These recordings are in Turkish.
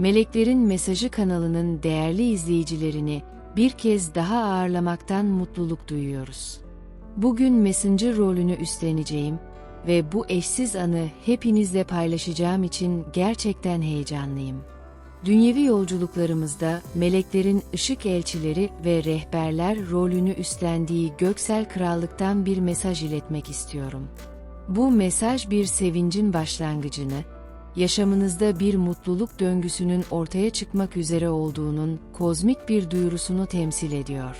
Meleklerin Mesajı kanalının değerli izleyicilerini bir kez daha ağırlamaktan mutluluk duyuyoruz. Bugün Messenger rolünü üstleneceğim ve bu eşsiz anı hepinizle paylaşacağım için gerçekten heyecanlıyım. Dünyevi yolculuklarımızda meleklerin ışık elçileri ve rehberler rolünü üstlendiği göksel krallıktan bir mesaj iletmek istiyorum. Bu mesaj bir sevincin başlangıcını, yaşamınızda bir mutluluk döngüsünün ortaya çıkmak üzere olduğunun kozmik bir duyurusunu temsil ediyor.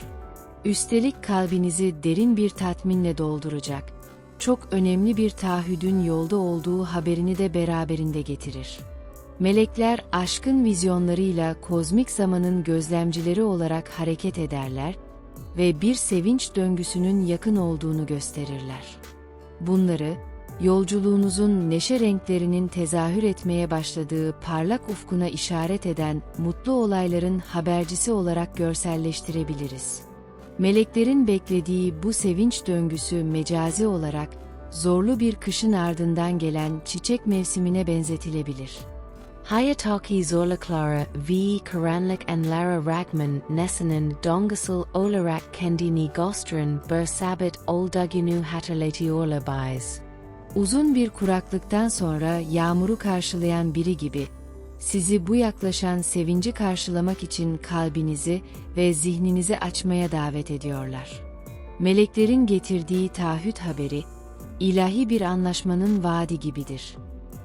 Üstelik kalbinizi derin bir tatminle dolduracak, çok önemli bir taahhüdün yolda olduğu haberini de beraberinde getirir. Melekler aşkın vizyonlarıyla kozmik zamanın gözlemcileri olarak hareket ederler ve bir sevinç döngüsünün yakın olduğunu gösterirler. Bunları, yolculuğunuzun neşe renklerinin tezahür etmeye başladığı parlak ufkuna işaret eden mutlu olayların habercisi olarak görselleştirebiliriz. Meleklerin beklediği bu sevinç döngüsü mecazi olarak zorlu bir kışın ardından gelen çiçek mevsimine benzetilebilir. Hayataki Zorlaklara V. Karanlik and Lara Ragman Nesinin Dongasal Olarak Kendini Gostran Bersabit Oldaginu Hatırlatıyorla Bayz. Uzun bir kuraklıktan sonra yağmuru karşılayan biri gibi, sizi bu yaklaşan sevinci karşılamak için kalbinizi ve zihninizi açmaya davet ediyorlar. Meleklerin getirdiği taahhüt haberi, ilahi bir anlaşmanın vaadi gibidir.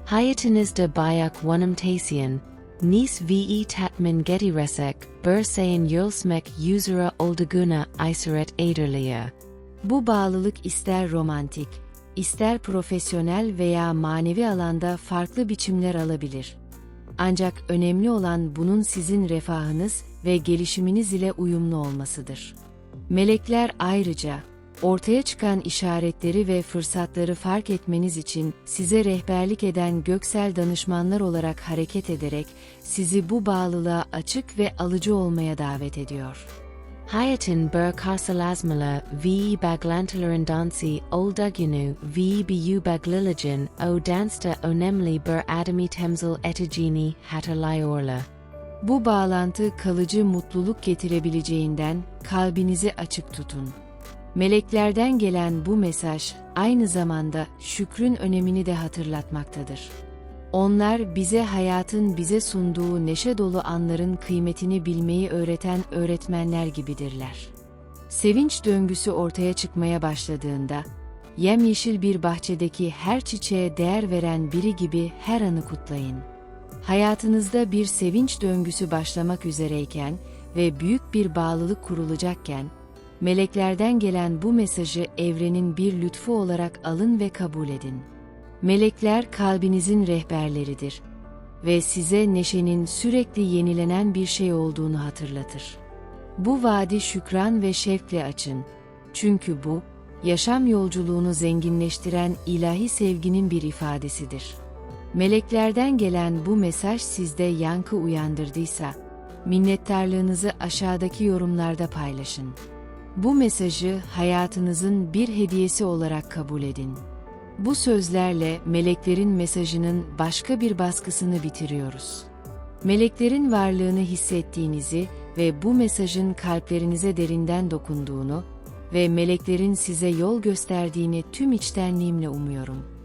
Hayatınızda bayak wanımtasiyan, nis ve tatmin getiresek, berseyin yölsmek yüzüre olduguna iseret ederliye. Bu bağlılık ister romantik, ister profesyonel veya manevi alanda farklı biçimler alabilir. Ancak önemli olan bunun sizin refahınız ve gelişiminiz ile uyumlu olmasıdır. Melekler ayrıca, ortaya çıkan işaretleri ve fırsatları fark etmeniz için size rehberlik eden göksel danışmanlar olarak hareket ederek sizi bu bağlılığa açık ve alıcı olmaya davet ediyor. Hayatın bur karsalazmala v baglantaların dansi oldaginu v biyu bagliligin o dansta önemli bur adami temzil etigini hatırlayorla. Bu bağlantı kalıcı mutluluk getirebileceğinden kalbinizi açık tutun. Meleklerden gelen bu mesaj aynı zamanda şükrün önemini de hatırlatmaktadır. Onlar bize hayatın bize sunduğu neşe dolu anların kıymetini bilmeyi öğreten öğretmenler gibidirler. Sevinç döngüsü ortaya çıkmaya başladığında, yemyeşil bir bahçedeki her çiçeğe değer veren biri gibi her anı kutlayın. Hayatınızda bir sevinç döngüsü başlamak üzereyken ve büyük bir bağlılık kurulacakken, meleklerden gelen bu mesajı evrenin bir lütfu olarak alın ve kabul edin. Melekler kalbinizin rehberleridir ve size neşenin sürekli yenilenen bir şey olduğunu hatırlatır. Bu vaadi şükran ve şevkle açın. Çünkü bu, yaşam yolculuğunu zenginleştiren ilahi sevginin bir ifadesidir. Meleklerden gelen bu mesaj sizde yankı uyandırdıysa, minnettarlığınızı aşağıdaki yorumlarda paylaşın. Bu mesajı hayatınızın bir hediyesi olarak kabul edin. Bu sözlerle meleklerin mesajının başka bir baskısını bitiriyoruz. Meleklerin varlığını hissettiğinizi ve bu mesajın kalplerinize derinden dokunduğunu ve meleklerin size yol gösterdiğini tüm içtenliğimle umuyorum.